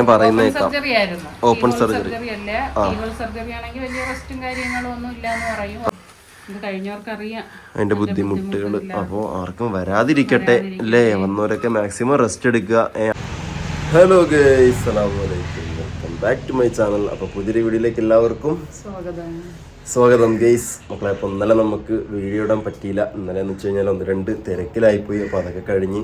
ഞാൻ പറയുന്ന കേൾക്കാം സർജറി ആയിരുന്നു. Open സർജറി അല്ല? കീഹോൾ സർജറി ആണെങ്കിൽ വലിയ റെസ്റ്റും കാര്യങ്ങളും ഒന്നും ഇല്ല എന്ന് പറയും. ഇത് കഴിഞ്ഞവർക്ക് അതിന്റെ ബുദ്ധിമുട്ടുകൾ അപ്പോൾ ആർക്കും വരാതിരിക്കട്ടെ അല്ലേ? വന്നവരൊക്കെ മാക്സിമം റെസ്റ്റ് എടുക്കുക. Hello welcome back to my channel അപ്പോൾ പുതിയ വീഡിയോയിലേക്ക് എല്ലാവർക്കും സ്വാഗതം. സ്വാഗതം ഗെയ്സ് മക്കളെ അപ്പോൾ ഇന്നലെ നമുക്ക് വീഡിയോ ഇടാൻ പറ്റിയില്ല. ഇന്നലെ എന്ന് വെച്ച് കഴിഞ്ഞാൽ ഒന്ന് രണ്ട് തിരക്കിലായിപ്പോയി. അപ്പോൾ അതൊക്കെ കഴിഞ്ഞ്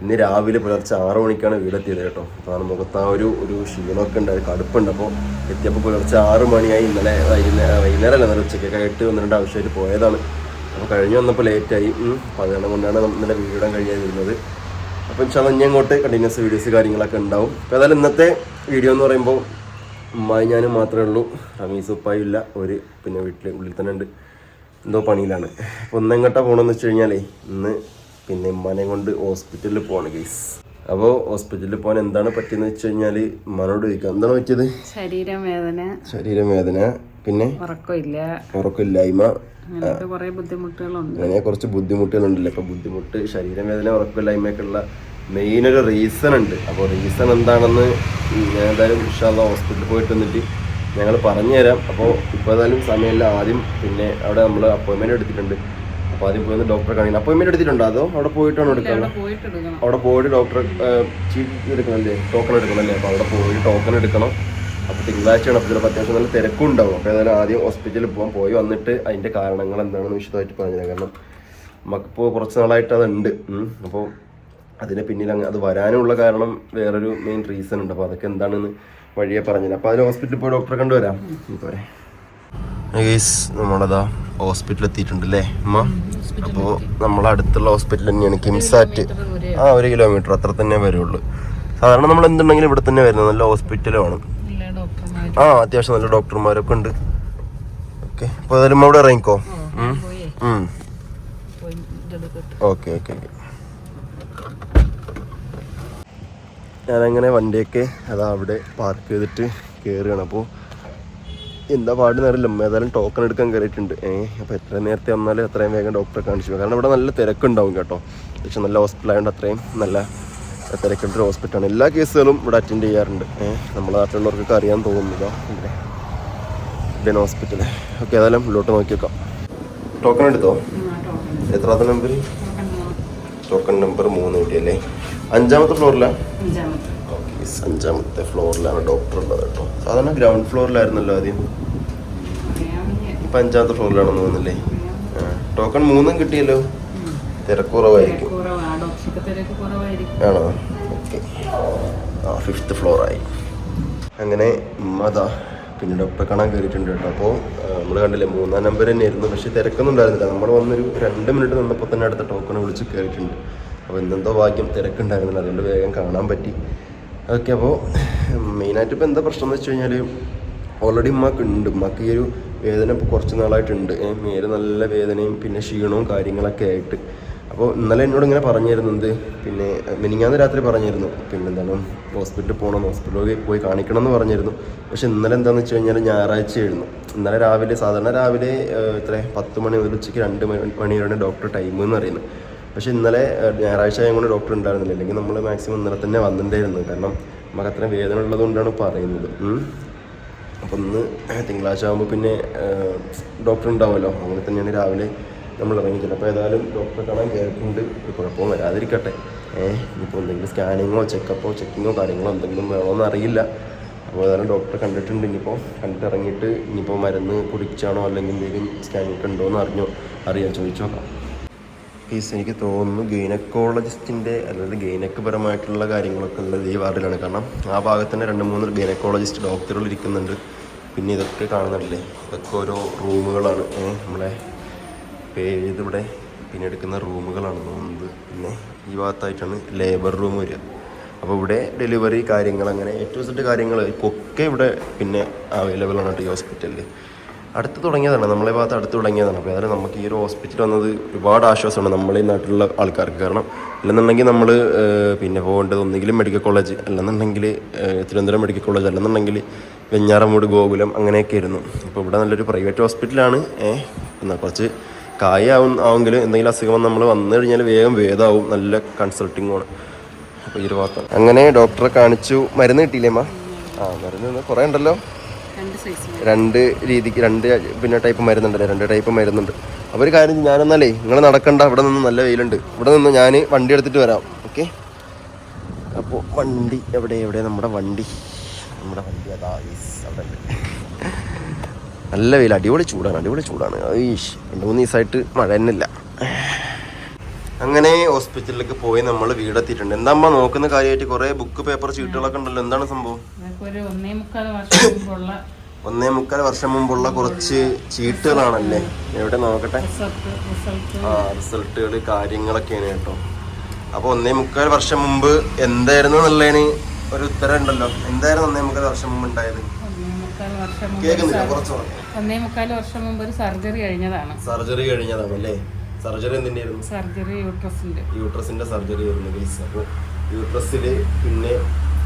ഇന്ന് രാവിലെ പുലർച്ചെ ആറു മണിക്കാണ് വീടെത്തിയത് കേട്ടോ. ആ മുഖത്ത് ആ ഒരു ഒരു ക്ഷീണമൊക്കെ ഉണ്ട് കടുപ്പുണ്ട്. അപ്പോൾ എത്തിയപ്പോൾ പുലർച്ചെ ആറ് മണിയായി. ഇന്നലെ വൈകുന്നേരം വൈകുന്നേരം അല്ല ഇന്നലെ ഉച്ചയ്ക്കൊക്കെ ആയിട്ട് വന്നിട്ടുണ്ട് ആവശ്യമായിട്ട് പോയതാണ്. അപ്പോൾ കഴിഞ്ഞ് വന്നപ്പോൾ ലേറ്റായി അതുകൊണ്ട് കൊണ്ടാണ് ഇന്നലെ വീടാൻ കഴിയാതിരുന്നത്. അപ്പോൾ ചില ഇനി അങ്ങോട്ട് കണ്ടിന്യൂസ് വീഡിയോസ് കാര്യങ്ങളൊക്കെ ഉണ്ടാവും. അപ്പോൾ ഏതായാലും ഇന്നത്തെ വീഡിയോ എന്ന് പറയുമ്പോൾ ഉമ്മായി ഞാനും മാത്രമേ ഉള്ളൂ. റമീസ് ഉപ്പായും ഇല്ല. ഒരു പിന്നെ വീട്ടിൽ ഉള്ളിൽ തന്നെ ഉണ്ട്. എന്തോ പണിയിലാണ്. അപ്പോൾ ഒന്നെങ്ങോട്ടാണ് പോകണമെന്ന് വെച്ച് കഴിഞ്ഞാലേ ഇന്ന് പിന്നെ ഉമ്മാനെ കൊണ്ട് ഹോസ്പിറ്റലിൽ പോകണം ഗൈസ് അപ്പോൾ ഹോസ്പിറ്റലിൽ പോകാൻ എന്താണ് പറ്റിയെന്ന് വെച്ച് കഴിഞ്ഞാൽ മനോട് ചോദിക്കാം. എന്താണ് പറ്റിയത്? ശരീരം വേദന. ശരീരവേദന പിന്നെ? ഉറക്കമില്ല. ഉറക്കമില്ലായ്മ. അങ്ങനെ കുറച്ച് ബുദ്ധിമുട്ടുകളുണ്ടല്ലോ. അപ്പോൾ ബുദ്ധിമുട്ട് ശരീരവേദന ഉറക്കമില്ലായ്മയൊക്കെയുള്ള മെയിൻ ഒരു റീസൺ ഉണ്ട്. അപ്പോൾ റീസൺ എന്താണെന്ന് ഞാൻ എന്തായാലും ഇൻഷാല്ല ഹോസ്പിറ്റലിൽ പോയിട്ട് വന്നിട്ട് ഞങ്ങൾ പറഞ്ഞുതരാം. അപ്പോൾ ഇപ്പോൾ ഏതായാലും സമയമില്ല. ആദ്യം പിന്നെ അവിടെ നമ്മൾ അപ്പോയിൻമെന്റ് എടുത്തിട്ടുണ്ട്. അപ്പോൾ ആദ്യം പോയി ഡോക്ടറെ കാണിക്കണം. അപ്പോയിൻമെന്റ് എടുത്തിട്ടുണ്ടോ അതോ അവിടെ പോയിട്ടാണോ എടുക്കുന്നത് അവിടെ പോയിട്ട് എടുക്കണം. അവിടെ പോയിട്ട് ഡോക്ടറെ ചീറ്റ് എടുക്കണമല്ലേ ടോക്കൺ എടുക്കണല്ലേ? അപ്പോൾ അവിടെ പോയി ടോക്കൺ എടുക്കണം. അപ്പോൾ തിങ്കളാഴ്ചയാണ് അപ്പോൾ ചിലപ്പോൾ അത്യാവശ്യം നല്ല തിരക്കും ഉണ്ടാവും അപ്പോൾ ഏതായാലും ആദ്യം ഹോസ്പിറ്റലിൽ പോകാൻ പോയി വന്നിട്ട് അതിന്റെ കാരണങ്ങൾ എന്താണെന്ന് വിശദമായിട്ട് പറഞ്ഞു കാരണം നമുക്കിപ്പോൾ കുറച്ച് നാളായിട്ട് അതുണ്ട്. അപ്പോൾ അതിന് പിന്നിൽ അങ്ങ് അത് വരാനുള്ള കാരണം വേറൊരു മെയിൻ റീസൺ ഉണ്ട്. അപ്പോൾ അതൊക്കെ എന്താണെന്ന് വഴിയെ പറഞ്ഞില്ല അപ്പോൾ അതിൽ ഹോസ്പിറ്റലിൽ പോയി ഡോക്ടറെ കണ്ടുവരാം. പോരെ നമ്മളതാ ഹോസ്പിറ്റലിൽ എത്തിയിട്ടുണ്ട് അല്ലേ അമ്മ അപ്പോൾ നമ്മളെ അടുത്തുള്ള ഹോസ്പിറ്റൽ തന്നെയാണ് കിംസാറ്റ്. ആ ഒരു കിലോമീറ്റർ അത്ര തന്നെ വരുള്ളൂ. സാധാരണ നമ്മൾ എന്തുണ്ടെങ്കിലും ഇവിടെ തന്നെ വരുന്നത്. നല്ല ഡോക്ടർമാരും ആ അത്യാവശ്യം നല്ല ഡോക്ടർമാരൊക്കെ ഉണ്ട്. ഓക്കെ അപ്പോൾ ഏതായാലും അവിടെ ഇറങ്ങിക്കോ? ഓക്കെ ഓക്കെ ഞാനങ്ങനെ വണ്ടിയൊക്കെ അതാ അവിടെ പാർക്ക് ചെയ്തിട്ട് കയറുകയാണ് അപ്പോൾ എന്താ പാടുന്ന അറിയില്ല ഏതായാലും ടോക്കൺ എടുക്കാൻ കയറിയിട്ടുണ്ട് ഏഹ് അപ്പോൾ എത്ര നേരത്തെ വന്നാലും അത്രയും വേഗം ഡോക്ടറെ കാണിച്ചു കാരണം ഇവിടെ നല്ല തിരക്കുണ്ടാവും കേട്ടോ. പക്ഷെ നല്ല ഹോസ്പിറ്റലായതുകൊണ്ട് അത്രയും നല്ല തിരക്കുള്ളൊരു ഹോസ്പിറ്റലാണ് എല്ലാ കേസുകളും ഇവിടെ അറ്റൻഡ് ചെയ്യാറുണ്ട്. ഏഹ് നമ്മളെ നാട്ടിലുള്ളവർക്കൊക്കെ അറിയാൻ തോന്നുന്നില്ല ഇവിടെ. ഇന്ത്യൻ ഹോസ്പിറ്റൽ ഓക്കെ ഏതായാലും ഉള്ളോട്ട് നോക്കി വെക്കാം. ടോക്കൺ എടുത്തോ? എത്രാമത്തെ നമ്പർ ടോക്കൺ നമ്പർ മൂന്ന് കിട്ടിയല്ലേ? അഞ്ചാമത്തെ ഫ്ലോറിലാണ് അഞ്ചാമത്തെ ഫ്ലോറിലാണ് ഡോക്ടർ ഉള്ളത് കേട്ടോ. സാധാരണ ഗ്രൗണ്ട് ഫ്ലോറിലായിരുന്നല്ലോ ആദ്യം. ഇപ്പം അഞ്ചാമത്തെ ഫ്ലോറിലാണെന്ന് തോന്നുന്നില്ലേ? ടോക്കൺ മൂന്നും കിട്ടിയല്ലോ. തിരക്കുറവായിരിക്കും. ആണോ? ഓക്കെ ആ ഫിഫ്ത്ത് ഫ്ലോറായി അങ്ങനെ അതാ പിന്നെ ഡോക്ടറെ കാണാൻ കയറിയിട്ടുണ്ട് കേട്ടോ. അപ്പോൾ നമ്മൾ കണ്ടില്ലേ മൂന്നാം നമ്പർ തന്നെയായിരുന്നു. പക്ഷേ തിരക്കൊന്നും ഉണ്ടായിരുന്നില്ല നമ്മൾ വന്നൊരു രണ്ട് മിനിറ്റ് നിന്നപ്പോൾ തന്നെ അടുത്ത ടോക്കൺ വിളിച്ച് കയറിയിട്ടുണ്ട്. അപ്പോൾ എന്തെന്തോ ഭാഗ്യം തിരക്കുണ്ടായിരുന്നില്ല. അതുകൊണ്ട് വേഗം കാണാൻ പറ്റി. ഓക്കെ അപ്പോൾ മെയിനായിട്ട് ഇപ്പോൾ എന്താ പ്രശ്നം എന്ന് വെച്ച് കഴിഞ്ഞാൽ ഓൾറെഡി ഉമ്മക്ക് ഉണ്ട്. ഉമ്മക്ക് ഈ ഒരു വേദന ഇപ്പോൾ കുറച്ച് നാളായിട്ടുണ്ട്. മേൽ നല്ല വേദനയും പിന്നെ ക്ഷീണവും കാര്യങ്ങളൊക്കെ ആയിട്ട്. അപ്പോൾ ഇന്നലെ എന്നോട് ഇങ്ങനെ പറഞ്ഞിരുന്നത് പിന്നെ മിനിങ്ങാന്ന് രാത്രി പറഞ്ഞിരുന്നു പിന്നെ എന്താണ് ഹോസ്പിറ്റലിൽ പോകണം ഹോസ്പിറ്റലിൽ പോയി കാണിക്കണം എന്ന് പറഞ്ഞിരുന്നു പക്ഷെ ഇന്നലെ എന്താണെന്ന് വെച്ച് കഴിഞ്ഞാൽ ഞായറാഴ്ചയായിരുന്നു. ഇന്നലെ രാവിലെ സാധാരണ രാവിലെ ഇത്ര പത്ത് മണി മുതൽ ഉച്ചയ്ക്ക് രണ്ട് മണി മണി വരെയാണ് ഡോക്ടർ ടൈം എന്ന് പറയുന്നത്. പക്ഷെ ഇന്നലെ ഞായറാഴ്ച ആയതുകൊണ്ട് ഡോക്ടർ ഉണ്ടായിരുന്നില്ല. അല്ലെങ്കിൽ നമ്മൾ മാക്സിമം ഇന്നലെ തന്നെ വന്നിട്ടുണ്ടായിരുന്നു. കാരണം നമുക്ക് അത്രയും വേദന ഉള്ളത് കൊണ്ടാണ് പറയുന്നത്. അപ്പം ഇന്ന് തിങ്കളാഴ്ച ആകുമ്പോൾ പിന്നെ ഡോക്ടർ ഉണ്ടാവുമല്ലോ. അങ്ങനെ തന്നെയാണ് രാവിലെ നമ്മൾ ഇറങ്ങിയത് അപ്പോൾ ഏതായാലും ഡോക്ടറെ കാണാൻ കേൾക്കുന്നുണ്ട്. കുഴപ്പവും വരാതിരിക്കട്ടെ. ഏഹ് ഇപ്പോൾ എന്തെങ്കിലും സ്കാനിങ്ങോ ചെക്കപ്പോ ചെക്കിങ്ങോ കാര്യങ്ങളോ എന്തെങ്കിലും വേണമെന്ന് അറിയില്ല. അപ്പോൾ ഏതായാലും ഡോക്ടറെ കണ്ടിട്ടുണ്ട്. ഇനിയിപ്പോൾ കണ്ടിട്ട് ഇറങ്ങിയിട്ട് ഇനിയിപ്പോൾ മരുന്ന് കുടിച്ചാണോ അല്ലെങ്കിൽ എന്തെങ്കിലും സ്കാനിങ് ഉണ്ടോ എന്ന് അറിഞ്ഞോ അറിയാൻ ചോദിച്ചു കേസ് എനിക്ക് തോന്നുന്നു ഗൈനക്കോളജിസ്റ്റിന്റെ അല്ലെങ്കിൽ ഗൈനക്ക് പരമായിട്ടുള്ള കാര്യങ്ങളൊക്കെ ഉള്ളത് ഈ വാർഡിലാണ്. കാരണം ആ ഭാഗത്ത് തന്നെ രണ്ട് മൂന്ന് ഗൈനക്കോളജിസ്റ്റ് ഡോക്ടറുകൾ ഇരിക്കുന്നുണ്ട്. പിന്നെ ഇതൊക്കെ കാണുന്നുണ്ടല്ലേ? ഇതൊക്കെ ഓരോ റൂമുകളാണ്. നമ്മളെ പേരിതിവിടെ പിന്നെ എടുക്കുന്ന റൂമുകളാണ് തോന്നുന്നത്. പിന്നെ ഈ ഭാഗത്തായിട്ടാണ് ലേബർ റൂം വരിക. അപ്പോൾ ഇവിടെ ഡെലിവറി കാര്യങ്ങൾ അങ്ങനെ ഏറ്റവും സെറ്റ് കാര്യങ്ങൾ ഒക്കെ ഇവിടെ പിന്നെ അവൈലബിൾ ആണ് ഈ ഹോസ്പിറ്റലിൽ അടുത്ത് തുടങ്ങിയതാണ്. നമ്മളെ ഭാഗത്ത് അടുത്ത് തുടങ്ങിയതാണ്. അപ്പോൾ അതായത് നമുക്ക് ഈ ഒരു ഹോസ്പിറ്റൽ വന്നത് ഒരുപാട് ആശ്വാസമാണ് നമ്മളെ ഈ നാട്ടിലുള്ള ആൾക്കാർക്ക്. കാരണം അല്ലെന്നുണ്ടെങ്കിൽ നമ്മൾ പിന്നെ പോകേണ്ടത് ഒന്നുകിലും മെഡിക്കൽ കോളേജ് അല്ലെന്നുണ്ടെങ്കിൽ തിരുവനന്തപുരം മെഡിക്കൽ കോളേജ് അല്ലെന്നുണ്ടെങ്കിൽ വെഞ്ഞാറമൂട് ഗോകുലം അങ്ങനെയൊക്കെ ആയിരുന്നു. ഇപ്പോൾ ഇവിടെ നല്ലൊരു പ്രൈവറ്റ് ഹോസ്പിറ്റലാണ് എന്നാൽ കുറച്ച് കായാവും ആവുമെങ്കിലും എന്തെങ്കിലും അസുഖം നമ്മൾ വന്നു കഴിഞ്ഞാൽ വേഗം വേദമാവും നല്ല കൺസൾട്ടിങ്ങുമാണ് അപ്പോൾ ഈ ഒരു ഭാഗത്ത് അങ്ങനെ ഡോക്ടറെ കാണിച്ചു. മരുന്ന് കിട്ടിയില്ലേമ്മ ആ മരുന്ന് കുറേ ഉണ്ടല്ലോ. രണ്ട് രീതിക്ക് രണ്ട് പിന്നെ ടൈപ്പ് മരുന്നുണ്ടല്ലേ? രണ്ട് ടൈപ്പ് മരുന്നുണ്ട്. ഒരു കാര്യം ഞാൻ ഞാനെന്നാലേ നിങ്ങൾ നടക്കണ്ട. ഇവിടെ നിന്ന് നല്ല വെയിലുണ്ട്. ഇവിടെ നിന്ന് ഞാൻ വണ്ടി എടുത്തിട്ട് വരാം. ഓക്കെ? അപ്പോൾ വണ്ടി എവിടെ? എവിടെ? നമ്മുടെ വണ്ടി. നമ്മുടെ വണ്ടി അതാ അവിടെ നല്ല വെയിൽ അടിപൊളി ചൂടാണ് അടിപൊളി ചൂടാണ്. ഈഷ് രണ്ട് മൂന്ന് ദിവസമായിട്ട് മഴ തന്നെ ഇല്ല അങ്ങനെ ഹോസ്പിറ്റലിലേക്ക് പോയി നമ്മൾ വീടെത്തിയിട്ടുണ്ട്. എന്താ അമ്മ നോക്കുന്ന കാര്യമായിട്ട് കുറെ ബുക്ക് പേപ്പർ ചീട്ടുകളൊക്കെ ഉണ്ടല്ലോ. എന്താണ് സംഭവം? ഒന്നേ മുക്കാൽ വർഷം മുമ്പുള്ള കുറച്ച് ചീട്ടുകളാണല്ലേ? എവിടെ നോക്കട്ടെ? ആ റിസൾട്ടുകൾ കാര്യങ്ങളൊക്കെയാണ് കേട്ടോ. അപ്പോൾ ഒന്നേ മുക്കാൽ വർഷം മുമ്പ് എന്തായിരുന്നു എന്നുള്ളതിന് ഒരു ഉത്തരം ഉണ്ടല്ലോ. എന്തായിരുന്നു ഒന്നേ മുക്കാൽ വർഷം മുമ്പ് ഉണ്ടായത്? ഒന്നേ മുക്കാൽ വർഷം മുമ്പ് ഒരു സർജറി കഴിഞ്ഞതാണ്. സർജറി കഴിഞ്ഞതാണ് അല്ലേ സർജറി എന്തിനായിരുന്നു സർജറി യൂട്രസിന്റെ. യൂട്രസിന്റെ സർജറി ആയിരുന്നു ഗൈസ് അപ്പോൾ യൂട്രസിൽ പിന്നെ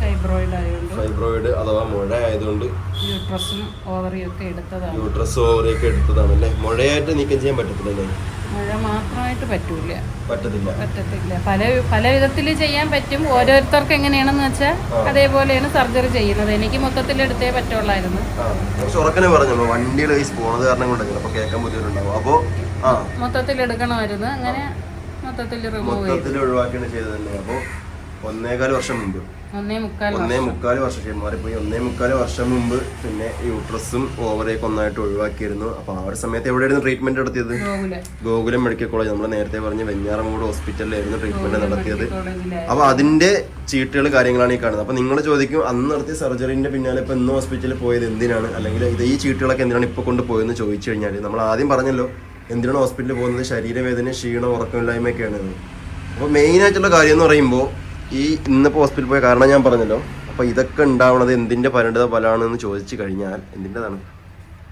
ഫൈബ്രോയിഡ് അഥവാ മുഴ ആയതുകൊണ്ട് യൂട്രസും ഓവറിയും ഒക്കെ എടുത്തതാണ്. യൂട്രസ് ഓവറിയൊക്കെ എടുത്തതാണ് അല്ലേ മുഴയായിട്ട് നീക്കം ചെയ്യാൻ പറ്റത്തില്ല അല്ലേ മഴ മാത്രമായിട്ട് പറ്റൂല. പറ്റത്തില്ല. പറ്റത്തില്ല. പല പല വിധത്തിൽ ചെയ്യാൻ പറ്റും. ഓരോരുത്തർക്ക് എങ്ങനെയാണെന്ന് വെച്ചാൽ അതേപോലെയാണ് സർജറി ചെയ്യുന്നത്. എനിക്ക് മൊത്തത്തിൽ എടുത്തേ പറ്റുള്ളായിരുന്നു. ഉറക്കനെ പറഞ്ഞു. വണ്ടിയിൽ പോണത് കാരണം കൊണ്ടൊക്കെ അപ്പൊ കേൾക്കാൻ ബുദ്ധിമുട്ടുണ്ടാവും. അപ്പോ മൊത്തത്തിൽ എടുക്കണമായിരുന്നു. അങ്ങനെ മൊത്തത്തിൽ മൊത്തത്തിൽ ഒഴിവാക്കിയാണ് ചെയ്തത് തന്നെ അപ്പോ ഒന്നേകാൽ വർഷം മുമ്പ്. ഒന്നേ മുക്കാൽ മുക്കാൽ വർഷം. മാറിപ്പോയി. ഒന്നേ മുക്കാൽ വർഷം മുമ്പ് പിന്നെ യൂട്രസും ഓവറേക്ക് ഒന്നായിട്ട് ഒഴിവാക്കിയിരുന്നു. അപ്പൊ ആ ഒരു സമയത്ത് എവിടെയായിരുന്നു ട്രീറ്റ്മെന്റ് നടത്തിയത്? ഗോകുല. Medical college. നമ്മൾ നേരത്തെ പറഞ്ഞ വെഞ്ഞാറമൂട് ഹോസ്പിറ്റലിലായിരുന്നു ട്രീറ്റ്മെന്റ് നടത്തിയത്. അപ്പൊ അതിന്റെ ചീട്ടുകൾ കാര്യങ്ങളാണ് ഈ കാണുന്നത്. അപ്പൊ നിങ്ങൾ ചോദിക്കും അന്ന് നടത്തിയ സർജറിന്റെ പിന്നാലെ ഇപ്പൊ ഇന്ന് ഹോസ്പിറ്റലിൽ പോയത് എന്തിനാണ്? അല്ലെങ്കിൽ ഇത് ഈ ചീട്ടുകളൊക്കെ എന്തിനാണ് ഇപ്പൊ കൊണ്ട് പോയെന്ന് ചോദിച്ചു കഴിഞ്ഞാൽ നമ്മൾ ആദ്യം പറഞ്ഞല്ലോ എന്തിനാണ് ഹോസ്പിറ്റലിൽ പോകുന്നത്? ശരീരവേദന ക്ഷീണം ഉറക്കമില്ലായ്മയൊക്കെയാണ്. അപ്പോൾ അപ്പൊ മെയിൻ ആയിട്ടുള്ള കാര്യം എന്ന് പറയുമ്പോൾ ഈ ഇന്നിപ്പോൾ ഹോസ്പിറ്റലിൽ പോയ കാരണം ഞാൻ പറഞ്ഞല്ലോ. അപ്പൊ ഇതൊക്കെ ഉണ്ടാവണത് എന്തിന്റെ പരിണിത ഫലമാണെന്ന് ചോദിച്ചു കഴിഞ്ഞാൽ എന്തിന്റെതാണ്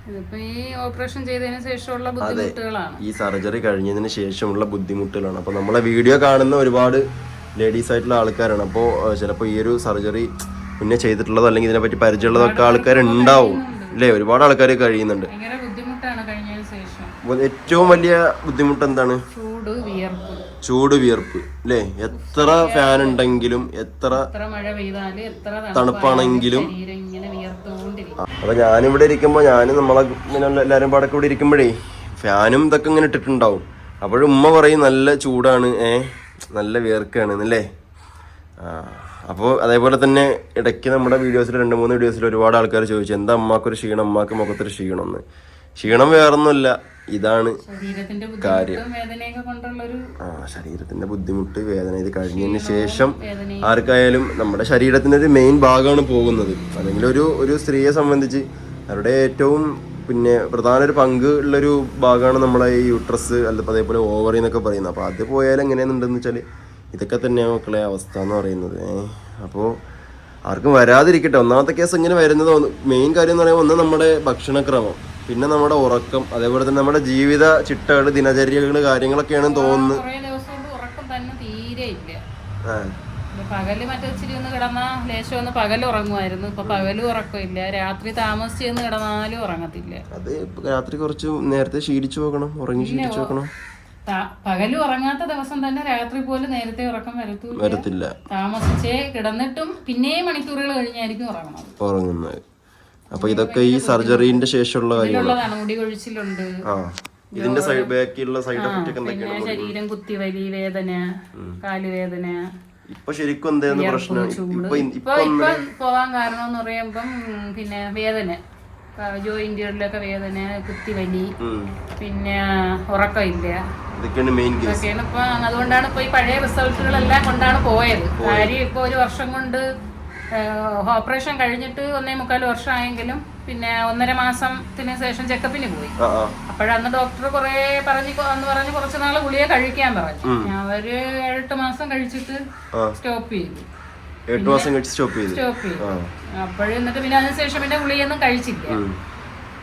അതെ ഈ ഓപ്പറേഷൻ ചെയ്തതിന് ശേഷമുള്ള ബുദ്ധിമുട്ടുകളാണ്. ഈ സർജറി കഴിഞ്ഞതിന് ശേഷമുള്ള ബുദ്ധിമുട്ടുകളാണ്. അപ്പോൾ നമ്മളെ വീഡിയോ കാണുന്ന ഒരുപാട് ലേഡീസ് ആയിട്ടുള്ള ആൾക്കാരാണ്. അപ്പോൾ ചിലപ്പോൾ ഈ ഒരു സർജറി മുന്നേ ചെയ്തിട്ടുള്ളതോ അല്ലെങ്കിൽ ഇതിനെപ്പറ്റി പരിചയമുള്ളതൊക്കെ ആൾക്കാരുണ്ടാവും അല്ലേ ഒരുപാട് ആൾക്കാർ കഴിയുന്നുണ്ട്. ഏറ്റവും വലിയ ബുദ്ധിമുട്ട് എന്താണ്? ചൂട് വിയർപ്പ് അല്ലേ എത്ര ഫാൻ ഉണ്ടെങ്കിലും എത്ര തണുപ്പാണെങ്കിലും. അപ്പൊ ഞാനിവിടെ ഇരിക്കുമ്പോ ഞാനും നമ്മളെ എല്ലാരും എല്ലാവരും പാടൊക്കെ ഇവിടെ ഇരിക്കുമ്പോഴേ ഫാനും ഇതൊക്കെ ഇങ്ങനെ ഇട്ടിട്ടുണ്ടാവും. അപ്പോഴും ഉമ്മ പറയും നല്ല ചൂടാണ് ഏ? നല്ല വിയർക്കാണ് എന്നല്ലേ അപ്പോൾ അതേപോലെ തന്നെ ഇടയ്ക്ക് നമ്മുടെ വീഡിയോസിൽ രണ്ട് മൂന്ന് വീഡിയോസിൽ ഒരുപാട് ആൾക്കാർ ചോദിച്ചു എന്താ അമ്മാക്കൊരു ക്ഷീണം? അമ്മാക്ക് മുഖത്തൊരു ക്ഷീണം എന്ന് ക്ഷീണം വേറൊന്നുമില്ല. ഇതാണ് കാര്യം. ആ ശരീരത്തിന്റെ ബുദ്ധിമുട്ട് വേദന ഇത് കഴിഞ്ഞതിന് ശേഷം ആർക്കായാലും നമ്മുടെ ശരീരത്തിന്റെ ഒരു മെയിൻ ഭാഗമാണ് പോകുന്നത്. അല്ലെങ്കിൽ ഒരു ഒരു സ്ത്രീയെ സംബന്ധിച്ച് അവരുടെ ഏറ്റവും പിന്നെ പ്രധാന ഒരു പങ്ക് ഉള്ളൊരു ഭാഗമാണ് നമ്മളെ ഈ യൂട്രസ് അല്ല അതേപോലെ ഓവറി എന്നൊക്കെ പറയുന്നത്. അപ്പോൾ അത് പോയാൽ എങ്ങനെയാണെന്നുണ്ടെന്ന് വെച്ചാൽ ഇതൊക്കെ തന്നെയാണ് മക്കളെ അവസ്ഥ എന്ന് പറയുന്നത്. അപ്പോൾ ആർക്കും വരാതിരിക്കട്ടെ. ഒന്നാമത്തെ കേസ് ഇങ്ങനെ വരുന്നത് മെയിൻ കാര്യം എന്ന് പറയുമ്പോൾ ഒന്ന് നമ്മുടെ ഭക്ഷണക്രമം. പിന്നെ നമ്മുടെ ഉറക്കം അതേപോലെ തന്നെ നമ്മുടെ ജീവിത ചിട്ടകൾ ദിനചര്യകൾ കാര്യങ്ങളൊക്കെയാണ് തോന്നുന്നത് കുറേ ദിവസം കൊണ്ട് ഉറക്കം തന്നെ തീരെ ഇല്ല. ആ. പകൽ മറ്റൊച്ചിരി ഒന്ന് കിടന്നാ ലേശം ഒന്ന് പകൽ ഉറങ്ങുമായിരുന്നു. ഇപ്പൊ പകലും ഉറക്കമില്ല രാത്രി താമസിച്ചെന്ന് കിടന്നാലും ഉറങ്ങത്തില്ല. അത് രാത്രി കുറച്ച് നേരത്തെ ശീലിച്ചു നോക്കണം ഉറങ്ങി ശീലിച്ചു നോക്കണം പകൽ ഉറങ്ങാത്ത ദിവസം തന്നെ രാത്രി പോലും നേരത്തെ ഉറക്കം വരത്തില്ല. താമസിച്ചേ കിടന്നിട്ടും പിന്നെയും മണിക്കൂറുകൾ കഴിഞ്ഞായിരിക്കും ഉറങ്ങണം ഉറങ്ങുന്നത്. അപ്പൊ ഇതൊക്കെ ഈ സർജറിന്റെ ശേഷമുള്ള കാര്യങ്ങളാണ് ഇതിലുള്ളതാണ് മുടി കൊഴിച്ചിലുണ്ട് ആ ഇതിന്റെ സൈഡ് ബാക്കിയുള്ള സൈഡ് എഫക്റ്റ് ഒക്കെ എന്തൊക്കെയാണ് ശരീരം കുത്തിവലി വേദന കാലുവേദന ഇപ്പൊ ശരിക്കും എന്തായിരുന്നു പ്രശ്നം? ഇപ്പൊ ഇപ്പൊ പോവാൻ കാരണം എന്ന് പറയുമ്പം പിന്നെ വേദന. ജോയിന്റുകളിലൊക്കെ വേദന കുത്തിവലി പിന്നെ ഉറക്കമില്ല. ഇതൊക്കെയാണ് മെയിൻ കേസ് ഇപ്പൊ അതുകൊണ്ടാണ് ഇപ്പൊ ഈ പഴയ റിസൾട്ടുകളെല്ലാം കൊണ്ടാണ് പോയത്. കാര്യം ഇപ്പൊ ഒരു വർഷം കൊണ്ട് ഓപ്പറേഷൻ കഴിഞ്ഞിട്ട് ഒന്നേ മുക്കാൽ വർഷമായെങ്കിലും പിന്നെ ഒന്നര മാസത്തിന് ശേഷം ചെക്കപ്പിന് പോയി. അപ്പോഴന്ന് ഡോക്ടർ കുറെ പറഞ്ഞു എന്ന് അന്ന് പറഞ്ഞ് കുറച്ച് നാൾ ഗുളിയെ കഴിക്കാൻ പറഞ്ഞു. ഞാൻ ഒരു ഏഴെട്ട് മാസം കഴിച്ചിട്ട് സ്റ്റോപ്പ് ചെയ്തു. എട്ട് മാസം കഴിച്ച് സ്റ്റോപ്പ് ചെയ്തു. സ്റ്റോപ്പ് ചെയ്തു. അപ്പോഴും എന്നിട്ട് പിന്നെ അതിനുശേഷം പിന്നെ ഗുളിയൊന്നും കഴിച്ചില്ല.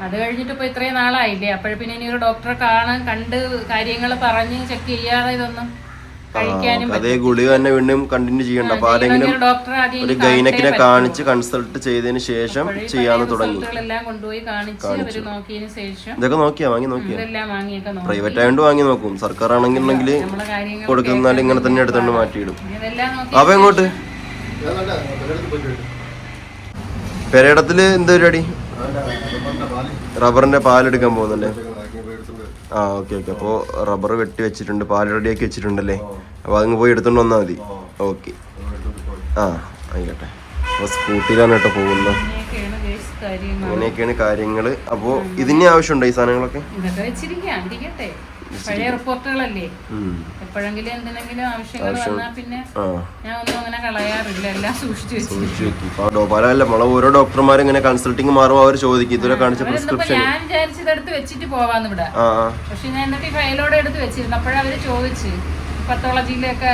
അത് കഴിഞ്ഞിട്ട് ഇപ്പൊ ഇത്രയും നാളായില്ലേ? അപ്പോഴും പിന്നെ ഇനി ഒരു ഡോക്ടറെ കാണാൻ കണ്ട് കാര്യങ്ങൾ പറഞ്ഞ് ചെക്ക് ചെയ്യാതെ ഇതൊന്നും കഴിക്കാനും അതേ ഗുളിക തന്നെ വീണ്ടും കണ്ടിന്യൂ ചെയ്യണ്ട. അപ്പൊ ആരെങ്കിലും ഒരു ഗൈനക്കിനെ കാണിച്ച് കൺസൾട്ട് ചെയ്തതിന് ശേഷം ചെയ്യാന്ന് തുടങ്ങി. ഇതൊക്കെ നോക്കിയാ വാങ്ങി നോക്കിയാ. പ്രൈവറ്റ് ആയതുകൊണ്ട് വാങ്ങി നോക്കും. സർക്കാർ ആണെങ്കിൽ കൊടുക്കുന്ന കൊടുക്കുന്നാൽ ഇങ്ങനെ തന്നെ എടുത്തോണ്ട് മാറ്റിയിടും. അപ്പൊ എങ്ങോട്ട്? പെരയിടത്തിൽ എന്ത് പരിപാടി? റബ്ബറിന്റെ പാലെടുക്കാൻ പോകുന്നുണ്ട്. ആ ഓക്കെ ഓക്കെ. അപ്പോൾ റബ്ബർ വെട്ടി വെച്ചിട്ടുണ്ട്. പാൽ റെഡിയാക്കി വെച്ചിട്ടുണ്ടല്ലേ? അപ്പോൾ അതങ്ങ് പോയി എടുത്തോണ്ട് വന്നാൽ മതി. ഓക്കെ. ആ ആയിക്കോട്ടെ. അപ്പോൾ സ്കൂട്ടിയിലാണ് കേട്ടോ പോകുന്നത്. അങ്ങനെയൊക്കെയാണ് കാര്യങ്ങൾ. അപ്പോൾ ഇതിന് ആവശ്യമുണ്ടോ ഈ സാധനങ്ങളൊക്കെ? പഴയ റിപ്പോർട്ടുകളല്ലേ. എപ്പോഴെങ്കിലും എന്തിനെങ്കിലും ആവശ്യങ്ങൾ വന്നാൽ പിന്നെ ഞാൻ ഒന്നും അങ്ങനെ കളയാറില്ല. എല്ലാം സൂക്ഷിച്ചു നമ്മളെ ഓരോ ഡോക്ടർമാരും ഇങ്ങനെ കൺസൾട്ടിങ് മാറുമ്പോൾ അവർ ചോദിക്കും. ഇതുവരെ കാണിച്ച പ്രിസ്ക്രിപ്ഷൻ ഞാൻ വിചാരിച്ചത് വെച്ചിട്ട് പോവാന്ന് ഇവിടെ. പക്ഷെ ഞാൻ എന്നിട്ട് ഈ ഫയലോടെ എടുത്ത് വെച്ചിരുന്നു. അപ്പോഴവര് ചോദിച്ച്. പത്തോളജിയിലൊക്കെ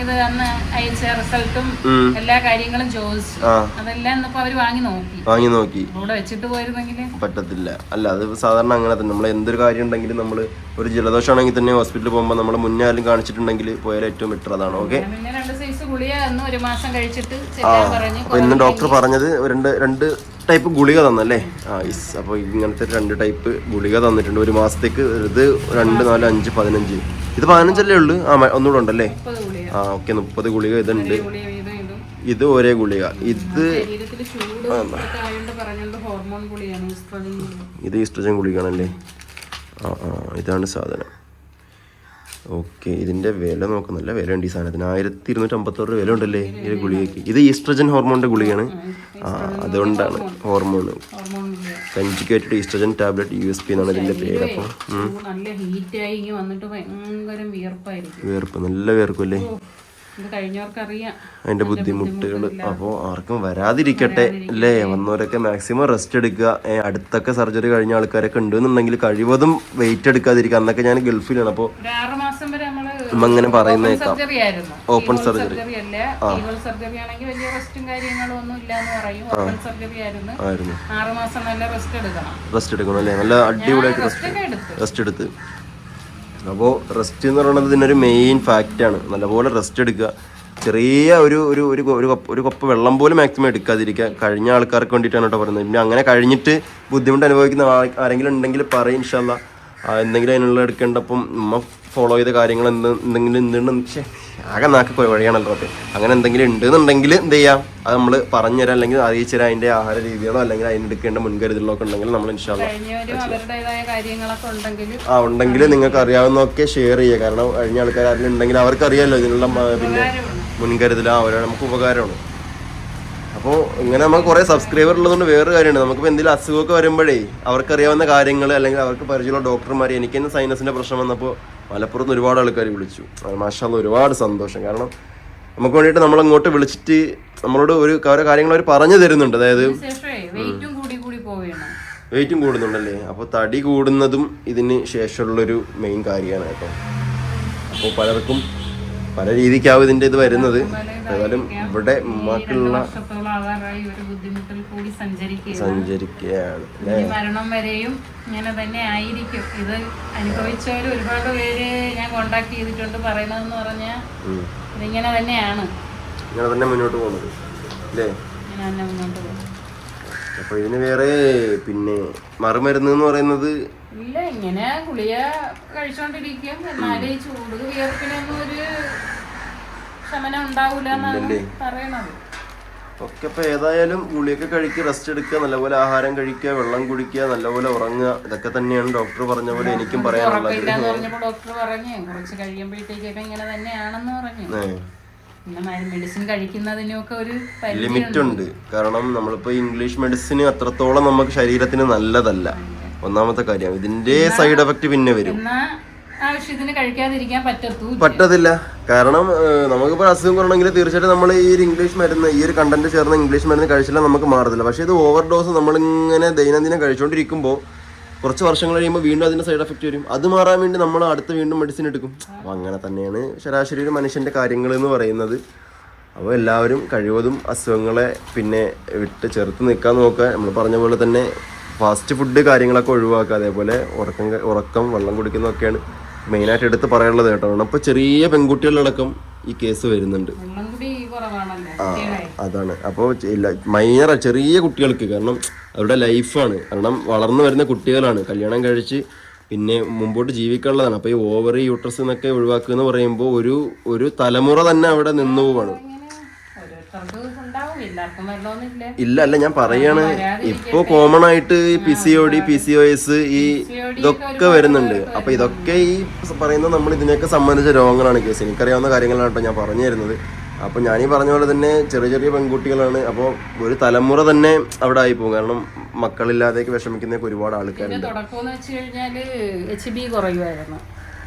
ഇത് അന്ന് അയച്ച റിസൾട്ടും എല്ലാ കാര്യങ്ങളും ചോദിച്ചു. അതെല്ലാം ഇന്നിപ്പോ അവർ വാങ്ങി നോക്കി. വാങ്ങി നോക്കി. ഇവിടെ വെച്ചിട്ട് പോയിരുന്നെങ്കിൽ പറ്റത്തില്ല. അല്ല അത് സാധാരണ അങ്ങനെ തന്നെ. നമ്മൾ എന്തൊരു കാര്യം ഉണ്ടെങ്കിലും നമ്മൾ ഒരു ജലദോഷമാണെങ്കിൽ തന്നെ ഹോസ്പിറ്റലിൽ പോകുമ്പോൾ നമ്മൾ മുന്നേ ആരും കാണിച്ചിട്ടുണ്ടെങ്കിൽ പോയാൽ ഏറ്റവും ബെറ്റർ അതാണ്. ഓക്കെ പിന്നെ രണ്ട് സൈസ് ഗുളിക ഒരു മാസം കഴിച്ചിട്ട് ഇന്ന് ഡോക്ടർ പറഞ്ഞത് രണ്ട് രണ്ട് ടൈപ്പ് ഗുളിക തന്നല്ലേ? ആ ഇസ് അപ്പോൾ ഇങ്ങനത്തെ രണ്ട് ടൈപ്പ് ഗുളിക തന്നിട്ടുണ്ട്. ഒരു മാസത്തേക്ക് ഇത് രണ്ട് നാല് അഞ്ച് പതിനഞ്ച്. ഇത് പതിനഞ്ചല്ലേ ഉള്ളൂ? ആ ഒന്നുകൂടെ ഉണ്ടല്ലേ? ആ ഓക്കെ മുപ്പത് ഗുളിക ഇതുണ്ട്. ഇതും ഒരേ ഗുളിക. ഇത്. ഇത് ഈസ്ട്രജൻ ഗുളികയാണല്ലേ? ആ ആ ഇതാണ് സാധനം. ഓക്കെ ഇതിന്റെ വില നോക്കുന്നില്ല നല്ല വില ഉണ്ട് ഈ സാധനത്തിന്. ആയിരത്തി ഇരുന്നൂറ്റി അമ്പത്തോറ് വില ഉണ്ടല്ലേ ഈ ഗുളികയ്ക്ക്? ഇത് ഈസ്ട്രജൻ ഹോർമോണിന്റെ ഗുളികയാണ്. ആ അതുകൊണ്ടാണ് hormone conjugated estrogen tablet U S P എന്നാണ് ഇതിന്റെ പേര്. അപ്പോൾ വിയർപ്പ് നല്ല ഹീറ്റായി വന്നിട്ട് ഭയങ്കര വിയർപ്പായിരിക്കും. വേർപ്പ് നല്ല വേർക്കും അല്ലേ അതിന്റെ ബുദ്ധിമുട്ടുകൾ അപ്പോൾ ആർക്കും വരാതിരിക്കട്ടെ അല്ലേ? വന്നവരൊക്കെ മാക്സിമം റെസ്റ്റ് എടുക്കുക. അടുത്തൊക്കെ സർജറി കഴിഞ്ഞ ആൾക്കാരൊക്കെ ഉണ്ടെന്നുണ്ടെങ്കിൽ കഴിവതും വെയിറ്റ് എടുക്കാതിരിക്കുക. അന്നൊക്കെ ഞാൻ ഗൾഫിലാണ്. അപ്പോൾ അങ്ങനെ പറയുന്നേക്കാം. ഓപ്പൺ സർജറി ആയിരുന്നു. റെസ്റ്റ് എടുക്കണം. അല്ലേ? നല്ല അടിപൊളിയായിട്ട് റെസ്റ്റ് എടുത്ത്. അപ്പോൾ റെസ്റ്റ് എന്ന് പറയുന്നത് ഇതിനൊരു മെയിൻ ഫാക്റ്റാണ് നല്ലപോലെ റെസ്റ്റ് എടുക്കുക. ചെറിയ ഒരു ഒരു ഒരു ഒരു കപ്പ് ഒരു കപ്പ് വെള്ളം പോലും മാക്സിമം എടുക്കാതിരിക്കുക. കഴിഞ്ഞ ആൾക്കാർക്ക് വേണ്ടിയിട്ടാണ് കേട്ടോ പറയുന്നത്. പിന്നെ അങ്ങനെ കഴിഞ്ഞിട്ട് ബുദ്ധിമുട്ട് അനുഭവിക്കുന്ന ആരെങ്കിലും ഉണ്ടെങ്കിൽ പറയും ഇൻഷല്ല എന്തെങ്കിലും അതിനുള്ള എടുക്കേണ്ടപ്പം ഉമ്മ ഫോളോ ചെയ്ത കാര്യങ്ങൾ എന്ത് എന്തെങ്കിലും എന്തുണ്ടെന്ന് പക്ഷേ ആകെ നാക്ക് കൊ- വഴിയാണല്ലോ അതൊക്കെ അങ്ങനെ എന്തെങ്കിലും ഉണ്ടെന്നുണ്ടെങ്കിൽ എന്ത് ചെയ്യാം? അത് നമ്മൾ പറഞ്ഞുതരാം അല്ലെങ്കിൽ അറിയിച്ചു തരാം അതിന്റെ ആഹാര രീതികളോ അല്ലെങ്കിൽ അതിനെടുക്കേണ്ട മുൻകരുതലോ ഒക്കെ ഉണ്ടെങ്കിൽ നമ്മൾ ഇൻഷാല്ല ആ ഉണ്ടെങ്കിൽ നിങ്ങൾക്ക് അറിയാവുന്നതൊക്കെ ഷെയർ ചെയ്യുക. കാരണം കഴിഞ്ഞ ആൾക്കാർ അതിലുണ്ടെങ്കിൽ ഉണ്ടെങ്കിൽ അവർക്ക് അറിയാമല്ലോ ഇതിനുള്ള പിന്നെ മുൻകരുതലോ ആ നമുക്ക് ഉപകാരമാണ്. അപ്പോൾ ഇങ്ങനെ നമ്മൾ കുറേ സബ്സ്ക്രൈബർ ഉള്ളതുകൊണ്ട് വേറൊരു കാര്യമുണ്ട്. നമുക്കിപ്പോൾ എന്തെങ്കിലും അസുഖമൊക്കെ വരുമ്പോഴേ അവർക്കറിയാവുന്ന കാര്യങ്ങൾ അല്ലെങ്കിൽ അവർക്ക് പരിചയമുള്ള ഡോക്ടർമാർ എനിക്ക് തന്നെ സൈനസിന്റെ പ്രശ്നം വന്നപ്പോൾ മലപ്പുറത്ത് ഒരുപാട് ആൾക്കാർ വിളിച്ചു. മാഷാന്ന് ഒരുപാട് സന്തോഷം. കാരണം നമുക്ക് വേണ്ടിയിട്ട് നമ്മൾ അങ്ങോട്ട് വിളിച്ചിട്ട് നമ്മളോട് ഒരു ഓരോ കാര്യങ്ങൾ അവർ പറഞ്ഞു തരുന്നുണ്ട്. അതായത് വെയിറ്റും കൂടുന്നുണ്ടല്ലേ? അപ്പോൾ തടി കൂടുന്നതും ഇതിന് ശേഷമുള്ളൊരു മെയിൻ കാര്യമാണ് കേട്ടോ. അപ്പോൾ പലർക്കും പല രീതിക്കാവും ഇതിന്റെ ഇത് വരുന്നത്. ഏതായാലും ഇവിടെ ഉമ്മാക്കുള്ള വർഷത്തോളം ആകാറായി ഒരു ബുദ്ധിമുട്ടിൽ കൂടി സഞ്ചരിക്കുക സഞ്ചരിക്കുകയാണ് മരണം വരെയും ഇങ്ങനെ തന്നെ ആയിരിക്കും. ഇത് അനുഭവിച്ചവർ ഒരുപാട് പേര് ഞാൻ കോണ്ടാക്ട് ചെയ്തിട്ടുണ്ട്. പറയണതെന്ന് പറഞ്ഞാൽ. ഇതിങ്ങനെ തന്നെയാണ്. ഇങ്ങനെ തന്നെ മുന്നോട്ട് പോകുന്നത് അല്ലേ? ഇങ്ങനെ തന്നെ മുന്നോട്ട് പോകും അപ്പോൾ ഇതിന് വേറെ പിന്നെ മറുമരുന്ന് എന്ന് പറയുന്നത്? ഇല്ല ഇങ്ങനെ ഗുളിക കഴിച്ചോണ്ടിരിക്കും. എന്നാലേ ഈ ചൂട് വിയർപ്പിനൊന്നും ഒരു ശമനം ഉണ്ടാവൂല എന്നാണ് പറയണത് ഒക്കെ ഇപ്പോൾ ഏതായാലും ഗുളിയൊക്കെ കഴിക്കുക റെസ്റ്റ് എടുക്കുക നല്ലപോലെ ആഹാരം കഴിക്കുക വെള്ളം കുടിക്കുക നല്ലപോലെ ഉറങ്ങുക ഇതൊക്കെ തന്നെയാണ് ഡോക്ടർ പറഞ്ഞ പോലെ എനിക്കും പറയാനുള്ളത്. ഡോക്ടർ പറഞ്ഞു കുറച്ച് കഴിയുമ്പോഴത്തേക്കൊക്കെ ഇങ്ങനെ തന്നെയാണെന്ന് പറഞ്ഞു. മെഡിസിൻ കഴിക്കുന്നതിനൊക്കെ ഒരു ലിമിറ്റ് ഉണ്ട് കാരണം നമ്മളിപ്പോ ഇംഗ്ലീഷ് മെഡിസിൻ അത്രത്തോളം നമുക്ക് ശരീരത്തിന് നല്ലതല്ല. ഒന്നാമത്തെ കാര്യം. ഇതിന്റെ സൈഡ് എഫക്റ്റ് പിന്നെ വരും. പറ്റത്തില്ല. കാരണം നമുക്കിപ്പോ അസുഖം കുറണമെങ്കിൽ തീർച്ചയായിട്ടും നമ്മൾ ഈ ഒരു ഇംഗ്ലീഷ് മരുന്ന് ഈ ഒരു കണ്ടന്റ് ചേർന്ന ഇംഗ്ലീഷ് മരുന്ന് കഴിച്ചാൽ നമുക്ക് മാറത്തില്ല. പക്ഷേ ഇത് ഓവർ ഡോസ് നമ്മളിങ്ങനെ ദൈനംദിനം കഴിച്ചുകൊണ്ടിരിക്കുമ്പോൾ കുറച്ച് വർഷങ്ങൾ കഴിയുമ്പോൾ വീണ്ടും അതിന്റെ സൈഡ് എഫക്റ്റ് വരും. അത് മാറാൻ വേണ്ടി നമ്മൾ അടുത്ത് വീണ്ടും മെഡിസിൻ എടുക്കും. അപ്പോൾ അങ്ങനെ തന്നെയാണ് ശരാശരി ഒരു മനുഷ്യന്റെ കാര്യങ്ങൾ എന്ന് പറയുന്നത്. അപ്പോൾ എല്ലാവരും കഴിവതും അസുഖങ്ങളെ പിന്നെ വിട്ട് ചെറുത്ത് നിൽക്കാൻ നോക്കുക. നമ്മൾ പറഞ്ഞ പോലെ തന്നെ ഫാസ്റ്റ് ഫുഡ് കാര്യങ്ങളൊക്കെ ഒഴിവാക്കുക. അതേപോലെ ഉറക്കം ഉറക്കം വെള്ളം കുടിക്കുന്നതൊക്കെയാണ്. മെയിനായിട്ട് എടുത്ത് പറയാനുള്ളത് കേട്ടോ. അപ്പൊ ചെറിയ പെൺകുട്ടികളടക്കം ഈ കേസ് വരുന്നുണ്ട്. ആ അതാണ്. അപ്പോൾ മൈനർ ചെറിയ കുട്ടികൾക്ക് കാരണം അവരുടെ ലൈഫാണ് കാരണം വളർന്നു വരുന്ന കുട്ടികളാണ്. കല്യാണം കഴിച്ച് പിന്നെ മുമ്പോട്ട് ജീവിക്കാനുള്ളതാണ്. അപ്പോൾ ഈ ഓവർ യൂട്രസ് എന്നൊക്കെ ഒഴിവാക്കുക എന്ന് പറയുമ്പോൾ ഒരു ഒരു തലമുറ തന്നെ അവിടെ നിന്നു പോവാണ്. ഇല്ല അല്ല ഞാൻ പറയാണ്. ഇപ്പോ കോമൺ ആയിട്ട് P C O D P C O S ഈ ഇതൊക്കെ വരുന്നുണ്ട്. അപ്പൊ ഇതൊക്കെ ഈ പറയുന്ന നമ്മൾ ഇതിനൊക്കെ സംബന്ധിച്ച രോഗങ്ങളാണ് കേസ്. എനിക്കറിയാവുന്ന കാര്യങ്ങളാണ് കേട്ടോ ഞാൻ പറഞ്ഞു തരുന്നത്. അപ്പൊ ഞാനീ പറഞ്ഞ പോലെ തന്നെ ചെറിയ ചെറിയ പെൺകുട്ടികളാണ്. അപ്പോൾ ഒരു തലമുറ തന്നെ അവിടെ ആയി പോകും. കാരണം മക്കളില്ലാതെയൊക്കെ വിഷമിക്കുന്നൊക്കെ ഒരുപാട് ആൾക്കാരുണ്ട്. തുടക്കം വെച്ച് കഴിഞ്ഞാൽ എച്ച് ബി കുറയുമായിരുന്നു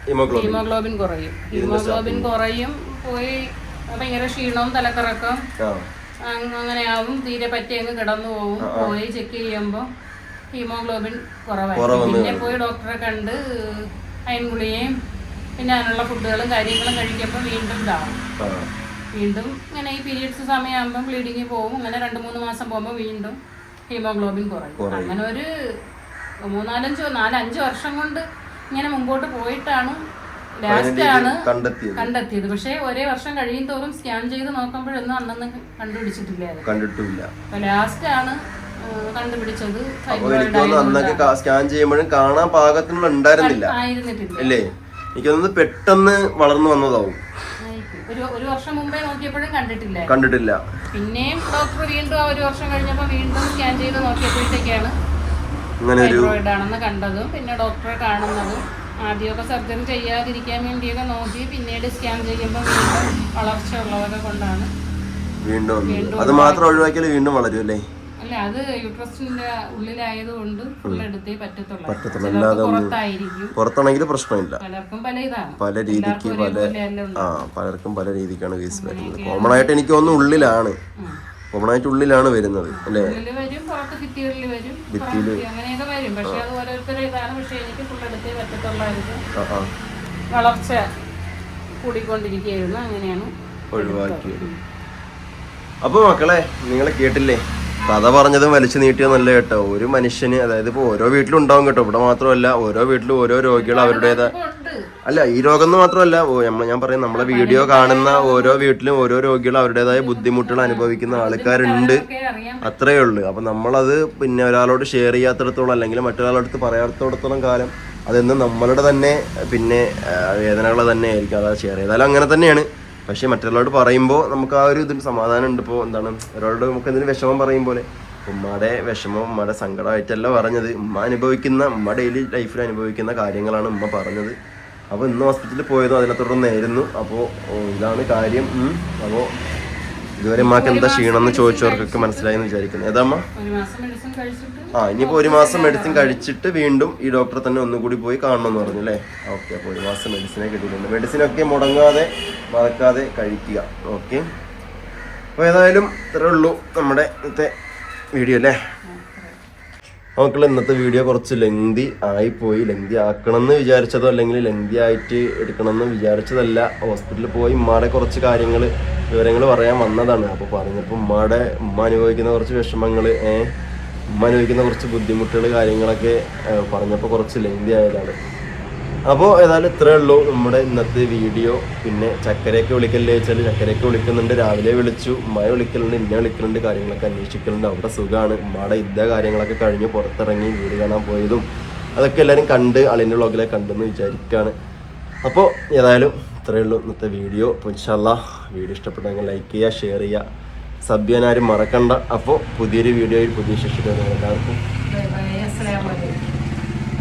ഹീമോഗ്ലോബിൻ കുറയും. ഹീമോഗ്ലോബിൻ കുറയും. പോയി ഭയങ്കര ക്ഷീണവും തലക്കറക്കം അങ്ങനെയാവും. തീരെ പറ്റി അങ്ങ് കിടന്നു പോകും പോയി ചെക്ക് ചെയ്യുമ്പോൾ ഹീമോഗ്ലോബിൻ കുറവായിരുന്നു പിന്നെ പോയി ഡോക്ടറെ കണ്ട് അയൻ ഗുളികയും പിന്നെ അതിനുള്ള ഫുഡുകളും കാര്യങ്ങളും കഴിക്കുമ്പോൾ വീണ്ടും ഇതാവും വീണ്ടും ഇങ്ങനെ ഈ പീരീഡ്സ് സമയമാകുമ്പോൾ ബ്ലീഡിങ് പോകും അങ്ങനെ രണ്ട് മൂന്ന് മാസം പോകുമ്പോൾ വീണ്ടും ഹീമോഗ്ലോബിൻ കുറയും. അങ്ങനെ ഒരു മൂന്നാലഞ്ചോ നാലഞ്ച് വർഷം കൊണ്ട് ഇങ്ങനെ മുമ്പോട്ട് പോയിട്ടാണ് ലാസ്റ്റ് ആണ് കണ്ടെത്തിയത്. കണ്ടെത്തിയത്. പക്ഷേ ഒരേ വർഷം കഴിയും തോറും സ്കാൻ ചെയ്ത് നോക്കുമ്പോഴൊന്നും അന്നൊന്നും കണ്ടുപിടിച്ചിട്ടില്ലായിരുന്നു കണ്ടിട്ടില്ല ലാസ്റ്റ് ആണ് കണ്ടുപിടിച്ചത് അപ്പൊ എനിക്ക് തോന്നുന്നു അന്നൊക്കെ സ്കാൻ ചെയ്യുമ്പോഴും കാണാൻ പാകത്തിനുള്ള ഉണ്ടായിരുന്നില്ല. അല്ലേ എനിക്ക് തോന്നുന്നു പെട്ടെന്ന് വളർന്നു വന്നതാവും. ഒരു ഒരു വർഷം മുമ്പേ നോക്കിയപ്പോഴും കണ്ടിട്ടില്ല. കണ്ടിട്ടില്ല. പിന്നെയും ഡോക്ടർ വീണ്ടും ആ ഒരു വർഷം കഴിഞ്ഞപ്പോൾ വീണ്ടും സ്കാൻ ചെയ്ത് നോക്കിയപ്പോഴത്തേക്കാണ് അങ്ങനെ ഒരു ആണെന്ന് കണ്ടതും പിന്നെ ഡോക്ടറെ കാണുന്നതും. ആദ്യമൊക്കെ സർജറി ചെയ്യാതിരിക്കാൻ വേണ്ടിയൊക്കെ നോക്കി പിന്നീട് സ്കാൻ ചെയ്യുമ്പോൾ വീണ്ടും വളർച്ച ഉള്ളതൊക്കെ കൊണ്ടാണ്. വീണ്ടും അത് മാത്രം ഒഴിവാക്കിയാൽ വീണ്ടും വളരും അല്ലേ? അല്ല അത് യൂട്രസിന്റെ ഉള്ളിലായതുകൊണ്ട് ഫുൾ എടുത്തേ പറ്റത്തുള്ളൂ. പുറത്തായിരിക്കും. പുറത്താണെങ്കിൽ പ്രശ്നമില്ല. പലർക്കും പല ഇതാണ്. പല രീതിക്ക് പല. ആ പലർക്കും പല രീതിക്കാണ് കേസ് വരുന്നത്. കോമൺ ആയിട്ട് എനിക്ക് തോന്നുന്നു ഉള്ളിലാണ് ആയിട്ട് ഉള്ളിലാണ് വരുന്നത് അല്ലേ? ആ. വളർച്ച കൂടിക്കൊണ്ടിരിക്കുകയായിരുന്നു. അങ്ങനെയാണ് ഒഴിവാക്കിയത്. അപ്പോൾ മക്കളെ നിങ്ങൾ കേട്ടില്ലേ? കഥ പറഞ്ഞതും വലിച്ചു നീട്ടിയ നല്ല കേട്ടോ. ഒരു മനുഷ്യന് അതായത് ഇപ്പോൾ ഓരോ വീട്ടിലും ഉണ്ടാവും കേട്ടോ. ഇവിടെ മാത്രമല്ല ഓരോ വീട്ടിലും ഓരോ രോഗികൾ അവരുടേതായ ഇപ്പൊ അല്ല ഈ രോഗം എന്ന് മാത്രമല്ല ഓ നമ്മൾ ഞാൻ പറയും നമ്മളെ വീഡിയോ കാണുന്ന ഓരോ വീട്ടിലും ഓരോ രോഗികളും അവരുടേതായ ബുദ്ധിമുട്ടുകൾ അനുഭവിക്കുന്ന ആൾക്കാരുണ്ട് അത്രയേ ഉള്ളൂ. അപ്പം നമ്മളത് പിന്നെ ഒരാളോട് ഷെയർ ചെയ്യാത്തടത്തോളം അല്ലെങ്കിൽ മറ്റൊരാളടുത്ത് പറയാത്തടത്തോളം കാലം അതെന്നും നമ്മളുടെ തന്നെ പിന്നെ വേദനകൾ തന്നെ ആയിരിക്കും അതാ ഷെയർ ചെയ്താലും അങ്ങനെ തന്നെയാണ്. പക്ഷേ മറ്റൊരാളോട് പറയുമ്പോൾ നമുക്ക് ആ ഒരു ഇതിന് സമാധാനം ഉണ്ട്. ഇപ്പോൾ എന്താണ് ഒരാളോട് നമുക്ക് എന്തിനും വിഷമം പറയും പോലെ ഉമ്മയുടെ വിഷമം ഉമ്മയുടെ സങ്കടമായിട്ടല്ല പറഞ്ഞത്. ഉമ്മ അനുഭവിക്കുന്ന ഉമ്മ ഡെയിലി ലൈഫിൽ അനുഭവിക്കുന്ന കാര്യങ്ങളാണ് ഉമ്മ പറഞ്ഞത്. അപ്പോൾ ഇന്ന് ഹോസ്പിറ്റലിൽ പോയതും അതിനെ തുടർന്നായിരുന്നു അപ്പോൾ ഇതാണ് കാര്യം. അപ്പോൾ ഇതുവരെ അമ്മയ്ക്ക് എന്താ ക്ഷീണം എന്ന് ചോദിച്ചവർക്കൊക്കെ മനസ്സിലായെന്ന് വിചാരിക്കുന്നു. ഏതാമ്മ ആ ഇനിയിപ്പോൾ ഒരു മാസം മെഡിസിൻ കഴിച്ചിട്ട് വീണ്ടും ഈ ഡോക്ടറെ തന്നെ ഒന്നുകൂടി പോയി പോയി കാണണമെന്ന് പറഞ്ഞു അല്ലേ? ഓക്കെ അപ്പോൾ ഒരു മാസം മെഡിസിനെ കിട്ടിയിട്ടുണ്ട്. മെഡിസിനൊക്കെ മുടങ്ങാതെ മറക്കാതെ കഴിക്കുക. ഓക്കെ. അപ്പോൾ ഏതായാലും ഇത്രേ ഉള്ളൂ നമ്മുടെ ഇന്നത്തെ വീഡിയോ അല്ലേ? മക്കളെ ഇന്നത്തെ വീഡിയോ കുറച്ച് ലെങ്തി ആയിപ്പോയി. ലെങ്തി ആക്കണം എന്ന് വിചാരിച്ചതോ അല്ലെങ്കിൽ ലെങ്തി ആയിട്ട് എടുക്കണം എന്ന് വിചാരിച്ചതല്ല ഹോസ്പിറ്റലിൽ പോയി ഉമ്മാടെ കുറച്ച് കാര്യങ്ങൾ വിവരങ്ങൾ പറയാൻ വന്നതാണ്. അപ്പോൾ പറഞ്ഞപ്പോൾ ഉമ്മാടെ ഉമ്മ അനുഭവിക്കുന്ന കുറച്ച് വിഷമങ്ങൾ ഉമ്മ അനുഭവിക്കുന്ന കുറച്ച് ബുദ്ധിമുട്ടുകൾ കാര്യങ്ങളൊക്കെ പറഞ്ഞപ്പോൾ കുറച്ച് ലെങ്തി ആയതാണ്. അപ്പോൾ ഏതായാലും ഇത്രേ ഉള്ളൂ നമ്മുടെ ഇന്നത്തെ വീഡിയോ. പിന്നെ ചക്കരയൊക്കെ വിളിക്കല്ലേ വെച്ചാൽ ചക്കരയൊക്കെ വിളിക്കുന്നുണ്ട്. രാവിലെ വിളിച്ചു. ഉമ്മയെ വിളിക്കലുണ്ട് ഇന്നെ വിളിക്കലുണ്ട് കാര്യങ്ങളൊക്കെ അന്വേഷിക്കലുണ്ട്. അവിടെ സുഖമാണ് ഉമ്മയുടെ യുദ്ധ കാര്യങ്ങളൊക്കെ കഴിഞ്ഞ് പുറത്തിറങ്ങി വീട് കാണാൻ പോയതും അതൊക്കെ എല്ലാവരും കണ്ട് അളിന്റെ വ്ളോഗിലെ കണ്ടെന്ന് വിചാരിക്കുകയാണ് അപ്പോൾ ഏതായാലും ഇത്രയേ ഉള്ളൂ ഇന്നത്തെ വീഡിയോ. അപ്പോൾ വീഡിയോ ഇഷ്ടപ്പെട്ടെങ്കിൽ ലൈക്ക് ചെയ്യുക ഷെയർ ചെയ്യുക. ആരും മറക്കണ്ട. അപ്പോൾ പുതിയൊരു വീഡിയോയിൽ പുതിയ ശിക്ഷിക്കുന്നത് എല്ലാവർക്കും